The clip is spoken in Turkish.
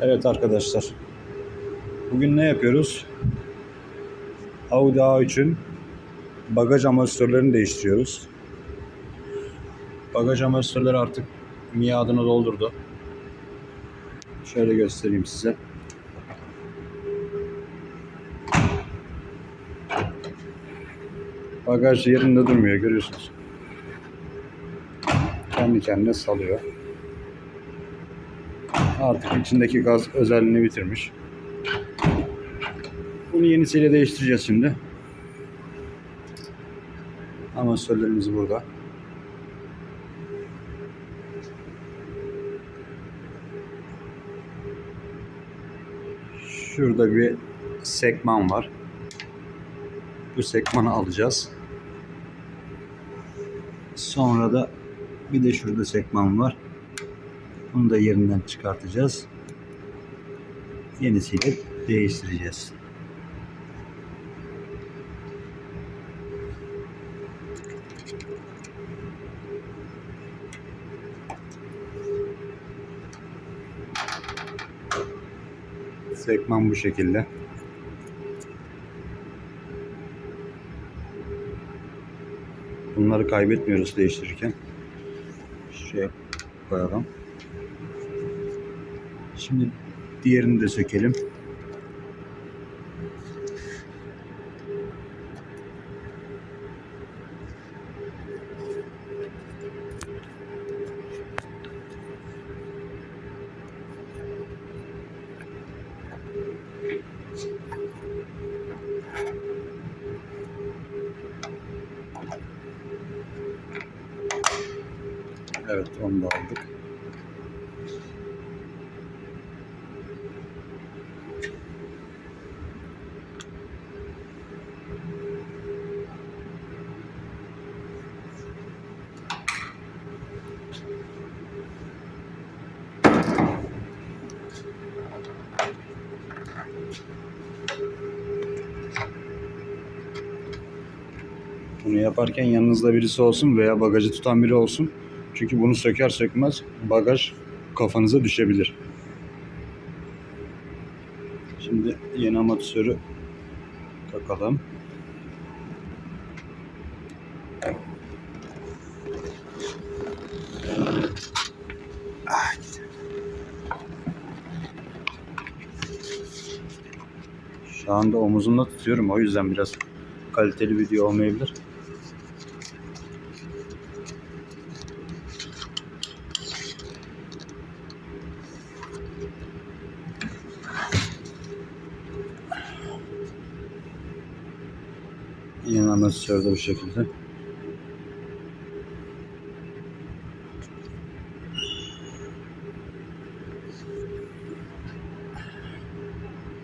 Evet arkadaşlar. Bugün ne yapıyoruz? Audi A3'ün bagaj amortisörlerini değiştiriyoruz. Bagaj amortisörleri artık miadını doldurdu. Şöyle göstereyim size. Bagaj yerinde durmuyor görüyorsunuz. Kendi kendine salıyor. Artık içindeki gaz özelliğini bitirmiş. Bunu yenisiyle değiştireceğiz şimdi. Amortisörlerimiz burada. Şurada bir sekman var. Bu sekmanı alacağız. Sonra da bir de şurada sekman var. Bunu da yerinden çıkartacağız. Yenisiyle değiştireceğiz. Sekman bu şekilde. Bunları kaybetmiyoruz değiştirirken. Şuraya koyalım. Şimdi diğerini de sökelim. Evet onu da aldık. Bunu yaparken yanınızda birisi olsun veya bagajı tutan biri olsun. Çünkü bunu söker sökmez bagaj kafanıza düşebilir. Şimdi yeni amortisörü takalım. Şu anda omuzumda tutuyorum o yüzden biraz kaliteli video olmayabilir. Yine de bu şekilde.